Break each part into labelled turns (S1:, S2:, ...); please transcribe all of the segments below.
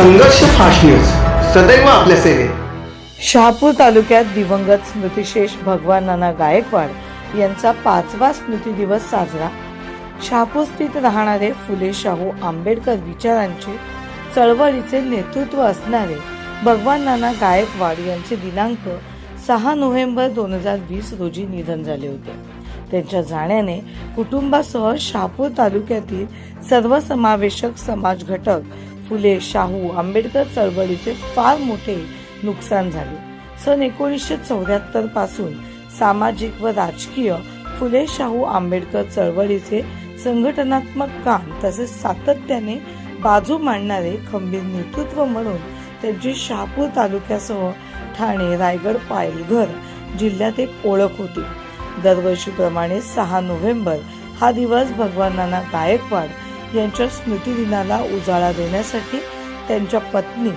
S1: संघर्ष fast news. सदैव आपल्या सेवेत.
S2: शहापूर तालुक्यात दिवंगत स्मृतिशेष भगवान नाना गायकवाड यांचा पाचवा स्मृती दिवस साजरा. शहापूर स्थित राहणारे फुले शाहू आंबेडकर विचारांचे चळवळीचे नेतृत्व असणारे भगवान नाना गायकवाड यांचे दिनांक सहा नोव्हेंबर दोन हजार वीस रोजी निधन झाले होते. त्यांच्या जाण्याने कुटुंबासह शहापूर तालुक्यातील सर्वसमावेशक समाज घटक फुले शाहू आंबेडकर चळवळीचे फार मोठे नुकसान झाले. सन एकोणीसशे चौऱ्याहत्तरपासून सामाजिक व राजकीय फुले शाहू आंबेडकर चळवळीचे संघटनात्मक काम तसेच सातत्याने बाजू मांडणारे खंबीर नेतृत्व म्हणून त्यांची शहापूर तालुक्यासह ठाणे रायगड पायलघर जिल्ह्यात एक ओळख होती. दरवर्षीप्रमाणे सहा नोव्हेंबर हा दिवस भगवान नाना गायकवाड यांच्या स्मृतिदिनाला उजाळा देण्यासाठी त्यांच्या पत्नी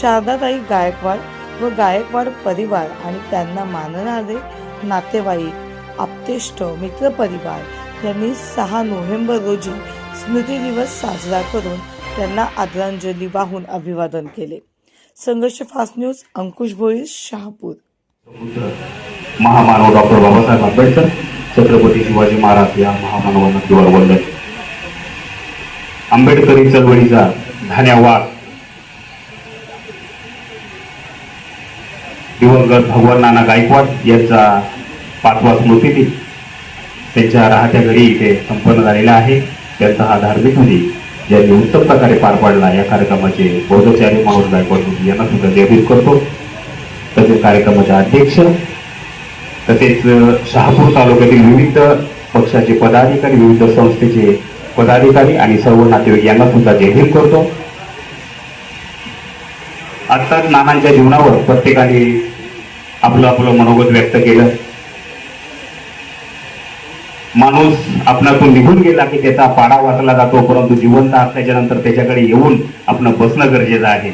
S2: शारदाताई गायकवाड व गायकवाड परिवार आणि त्यांना मानणारे नातेवाईक आप्तेष्ट मित्रपरिवार यांनी सहा नोव्हेंबर रोजी स्मृती दिवस साजरा करून त्यांना आदरांजली वाहून अभिवादन केले. Sangharsh Fast News Ankush Bhoir Shahapur.
S3: महामानव डॉक्टर बाबासाहेब आंबेडकर छत्रपती शिवाजी महाराज या महामानवांना किंवा वंदन. आंबेडकरी चळवळीचा धान्यावाद. दिवंगत भगवान नाना गायकवाड यांचा पाचवा स्मृतिदिन त्यांच्या राहत्या घरी इथे संपन्न झालेला आहे. त्यांचा हा धार्मिक विधी ज्यांनी उत्तम प्रकारे पार पाडला या कार्यक्रमाचे बौद्धचार्य मनोज गायकवाड यांना सुद्धा जयभीत करतो. तसेच कार्यक्रमाचे अध्यक्ष तसेच शहापूर तालुक्यातील विविध पक्षाचे पदाधिकारी विविध संस्थेचे पदाधिकारी आणि सर्व नातेवाईक यांना सुद्धा जाहीर करतो. आत्ताच नानांच्या जीवनावर प्रत्येकाने आपलं आपलं मनोगत व्यक्त केलं. माणूस आपणातून निघून गेला की त्याचा पाडा वाचला जातो परंतु जिवंत असल्याच्या नंतर त्याच्याकडे येऊन आपण बसणं गरजेचं आहे.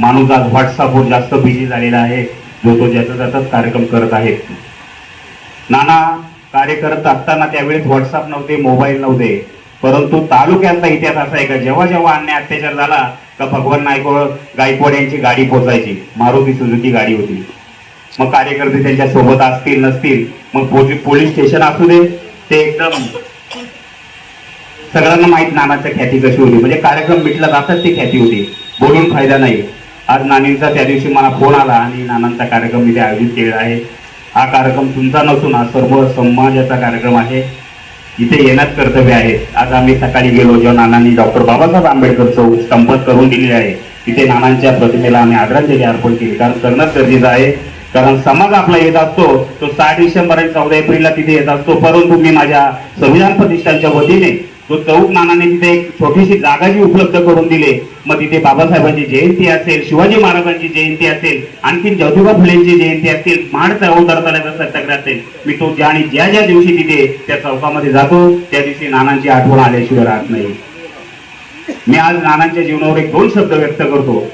S3: माणूस आज व्हॉट्सअपवर जास्त बिझी झालेला आहे जो तो ज्याचा त्याचाच कार्यक्रम करत आहे. नाना कार्य करत असताना त्यावेळेस व्हॉट्सअप नव्हते मोबाईल नव्हते. परंतु तालुक्यातला इतिहास असा आहे का जेव्हा जेव्हा अन्याय अत्याचार झाला का भगवान नायकवाड गायकवाड यांची गाडी पोचायची मारुती सुझुकी गाडी होती. मग कार्यकर्ते त्यांच्यासोबत असतील नसतील मग पोलीस स्टेशन असू दे ते एकदम सगळ्यांना माहीत नानाच्या ख्याती कशी होती. म्हणजे कार्यक्रम मिटला जातात ती ख्याती होती. बोलून फायदा नाही. आज नानींचा त्या दिवशी मला फोन आला आणि नानांचा कार्यक्रम इथे आयोजित केला आहे. हा कार्यक्रम तुमचा नसून हा सर्व समाजाचा कार्यक्रम आहे. इथे येण्यात कर्तव्य आहे. आज आम्ही सकाळी गेलो जेव्हा नानांनी डॉक्टर बाबासाहेब आंबेडकर चौक संपत करून दिलेली आहे. तिथे नानांच्या प्रतिमेला आम्ही आदरांजली अर्पण केली. कारण करणं गरजेचं आहे. कारण समाज आपला येत असतो तो सहा डिसेंबर आणि चौदा एप्रिलला तिथे येत असतो. परंतु मी माझ्या संविधान प्रतिष्ठानच्या वतीने तो चौक नानाने तिथे एक छोटीशी जागा जी उपलब्ध करून दिली. मग तिथे बाबासाहेबांची जयंती असेल शिवाजी महाराजांची जयंती असेल आणखी ज्योतिबा फुलेंची जयंती असेल महाड चौदार चालायचा सत्याग्रह असेल. मी तो ज्या आणि ज्या ज्या दिवशी तिथे त्या चौकामध्ये जातो त्या दिवशी नानांची आठवण आल्याशिवाय राहत नाही. मी आज नानांच्या जीवनावर एक दोन शब्द व्यक्त करतो.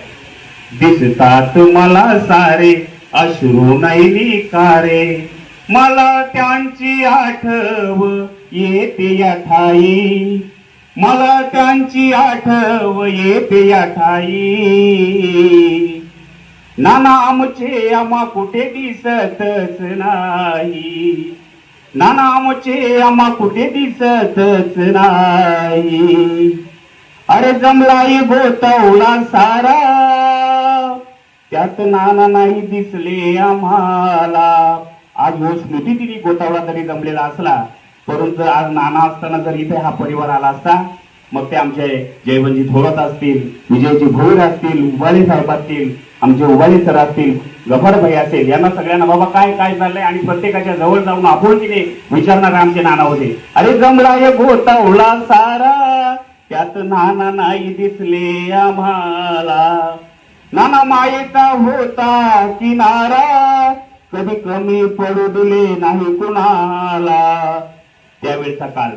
S3: दिसतात मला सारे अश्रू नाही कारे मला त्यांची आठव येते या ठाई. मला त्यांची आठव येते या ठाई. नाना आमचे आम्हा कुठे दिसतच नाही. नाना आमचे आम्हा कुठे दिसतच नाही. अरे जमलाई गोतवला सारा. त्यात नाना नाही दिसले आम्हाला. आज हो स्मृती तिने गोतावला तरी जमलेला असला. परंतु आज नाना असताना जर इथे हा परिवार आला असता मग ते आमचे जयवंजी थोरात असतील विजयजी भोईर असतील उबाळे साहेब असतील आमचे उबाळे सर असतील गफरभाई असेल यांना सगळ्यांना बाबा काय काय चाललंय? आणि प्रत्येकाच्या जवळ जाऊन आपुलकीने विचारणार आमचे नाना होते. अरे जमला ये गोतावला सारा त्यात नाना नाही दिसले आम्हाला. नाना मायेचा होता किनारा कधी कमी पडू दिले नाही कुणाला. त्यावेळचा काल.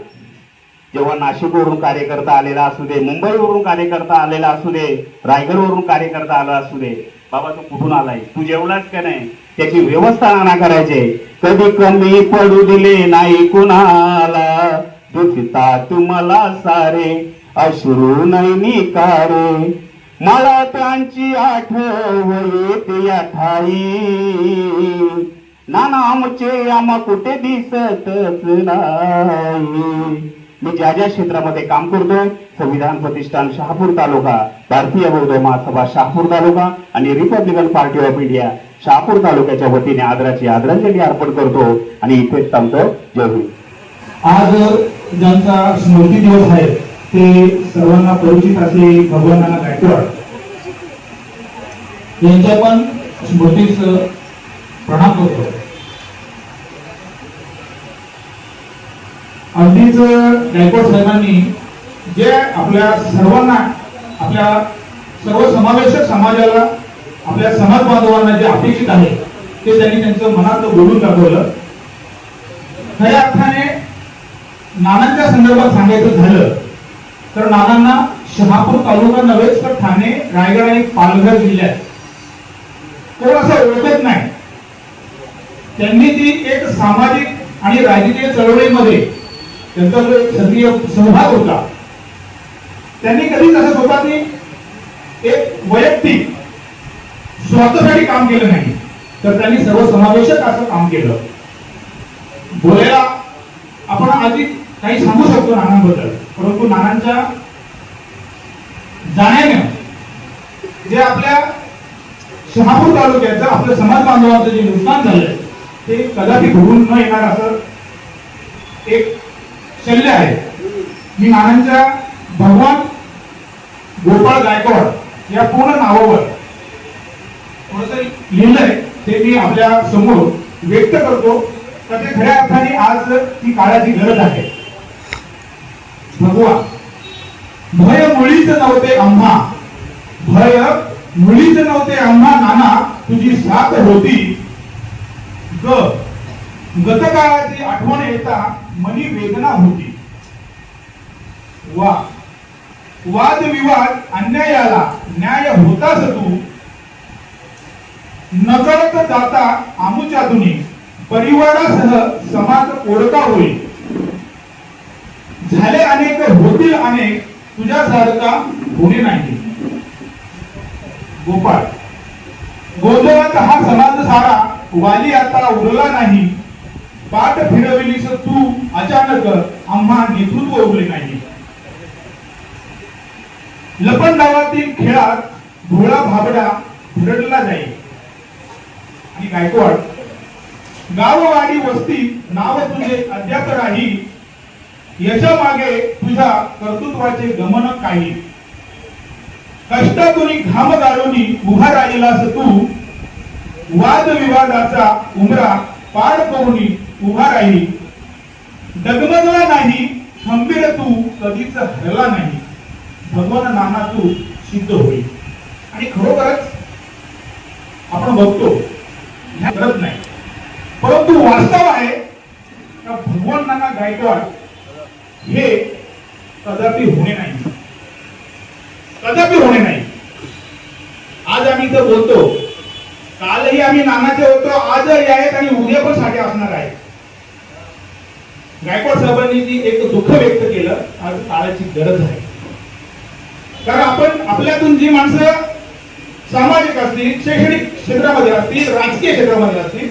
S3: जेव्हा नाशिकवरून कार्यकर्ता आलेला असू दे मुंबईवरून कार्यकर्ता आलेला असू दे रायगडवरून कार्यकर्ता आला असू दे बाबा तू कुठून आलाय? तू जेवलाच का नाही? त्याची व्यवस्था नाना करायचे. कधी कमी पडू दिले नाही कुणाला? दुखता तुम्हाला सारे अश्रू नाही कारे मला त्यांची आठवण येते या ठाई. नाना आमचे आम्हा कुठे दिसतच नाही. मी ज्या ज्या क्षेत्रामध्ये काम करतो संविधान प्रतिष्ठान शहापूर तालुका भारतीय बौद्ध महासभा शहापूर तालुका आणि Republican Party of India Shahapur तालुक्याच्या वतीने आदराची आदरांजली अर्पण करतो आणि इथेच थांबतो. जय हिंद.
S4: आज ज्यांचा स्मृती दिवस आहे ते सर्वांना परिचित असले भगवान नाना गायकवाड यांच्या पण स्मृतीच प्रणाम करतो. अगदीच गायकवाड साहेबांनी जे आपल्या सर्वांना आपल्या सर्व समावेशक समाजाला आपल्या समाज बांधवांना जे अपेक्षित आहे ते त्यांनी त्यांचं मनात बोलून दाखवलं. खऱ्या अर्थाने नानांच्या संदर्भात सांगायचं झालं तर नानांना शहापूर तालुका नव्हेच तर ठाणे रायगड आणि पालघर जिल्ह्यात. कोण असं ओळखत नाही? त्यांनी ती एक सामाजिक आणि राजकीय चळवळीमध्ये त्यांचा जो सक्रिय सहभाग होता. त्यांनी कधीच असं स्वतःनी एक वैयक्तिक स्वार्थासाठी काम केलं नाही तर त्यांनी सर्वसमावेशक असं काम केलं. बोलायला आपण आधी काही सांगू शकतो नानांबद्दल परंतु नानांच्या जाण्याने जे आपल्या शहापूर तालुक्याचं आपल्या समाज बांधवांचं जे नुकसान झालंय ते कदापि घडून न येणार असं एक शल्य आहे. मी नानांच्या भगवान गोपाळ गायकवाड या पूर्ण नावावर थोडस लिहिलंय ते मी आपल्यासमोर व्यक्त करतो. तर ते खऱ्या अर्थाने आज ती काळाची गरज आहे. भगवा भय मुळीच नव्हते आम्हा. भय मुळीच नव्हते आम्हा नाना तुझी साथ होती. ग गतकाळाची आठवण येता मनी वेदना होती. वा वादविवाद अन्यायाला न्याय होताच तू नकळत जाता आमुच्यातून परिवारासह समाज ओढता होईल झाले अनेक होतील अनेक तुझ्यासारखा होणे नाही. गोपाळ गोंधळात हा समाज सारा वाली आता उरला नाही. पाठ फिरविलीस तू अचानक आम्हा नेतृत्व उरले नाही. लपंडावातील खेळात भोळा भाबडा भिरडला जाई. आणि गायकवाड गाववाडी वस्ती नाव तुझे अद्याप राही. याच्या मागे तुझ्या कर्तृत्वाचे गमन काही. कष्टातून घाम गाळूनी उभा राहिलास तू. वादविवादाचा उमरा पार करूनी उभा राहिली. डगमगला नाही खंबीर तू कधीच हरला नाही. भगवान नाना तू सिद्ध होईल. आणि खरोखरच आपण बघतो ह्या करत नाही. परंतु वास्तव आहे का भगवान नाना गायकवाड हे कदापि होणे नाही. कदापि होणे नाही. आज आम्ही इथं बोलतो कालही आम्ही नानाचे होतो आजही आहेत आणि उद्या पण साठे असणार आहे गायकवाड साहेबांनी एक दुःख व्यक्त केलं आज काळाची गरज आहे. कारण आपण आपल्यातून जी माणसं सामाजिक असतील शैक्षणिक क्षेत्रामध्ये असतील राजकीय क्षेत्रामध्ये असतील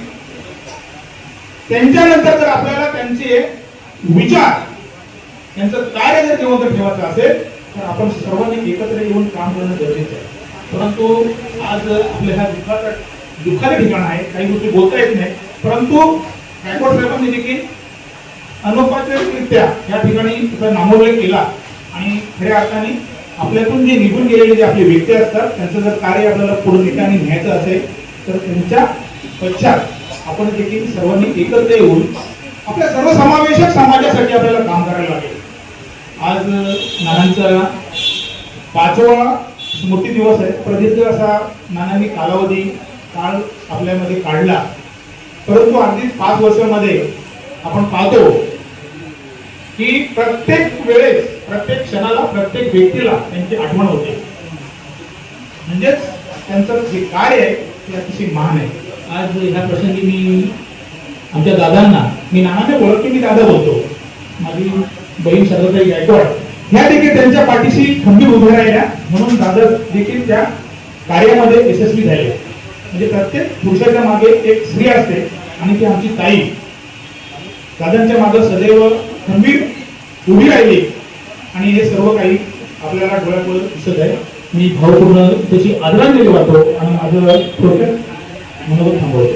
S4: त्यांच्यानंतर जर आपल्याला त्यांचे विचार त्यांचं कार्य जर जिवंत ठेवायचं असेल तर आपण सर्वांनी एकत्र येऊन काम करणं गरजेचं आहे. परंतु आज आपल्या ह्या दुःखाचा दुःखाचे ठिकाण आहे काही गोष्टी बोलता येत नाही. परंतु गायकवाड साहेबांनी देखील अनौपचारिकरित्या या ठिकाणी नामोल्लेख केला. आणि खऱ्या अर्थाने आपल्यातून जे निघून गेलेले जे आपले व्यक्ती असतात त्यांचं जर कार्य आपल्याला पुढे ठिकाणी न्यायचं असेल तर त्यांच्या पश्चात आपण देखील सर्वांनी एकत्र येऊन आपल्या सर्वसमावेशक समाजासाठी आपल्याला काम करायला लागेल. आज नानांचा पाचवा स्मृती दिवस आहे. प्रदीर्घ असा नानांनी कालावधी काळ आपल्यामध्ये काढला. परंतु अगदी पाच वर्षामध्ये आपण पाहतो की प्रत्येक वेळेस प्रत्येक क्षणाला प्रत्येक व्यक्तीला त्यांची आठवण होते. म्हणजेच त्यांचं जे कार्य आहे ते अतिशय महान आहे. आज ह्या प्रसंगी मी आमच्या दादांना मी नानाने ओळखते मी दादा बोलतो. माझी बहीण शरदाई गायकवाड ह्या देखील त्यांच्या पाठीशी खंबीर उभे राहिल्या. म्हणून दादा देखील त्या कार्यामध्ये यशस्वी झाले. म्हणजे प्रत्येक पुरुषाच्या मागे एक स्त्री असते आणि ती आमची ताई. दादांच्या मागे सदैव खंबीर उभी राहिली. आणि हे सर्व काही आपल्याला डोळ्यापुढे दिसत आहे. मी भावपूर्ण त्याची आदरांजली वाटतो आणि माझं थोडक्यात मनोगत थांबवतो.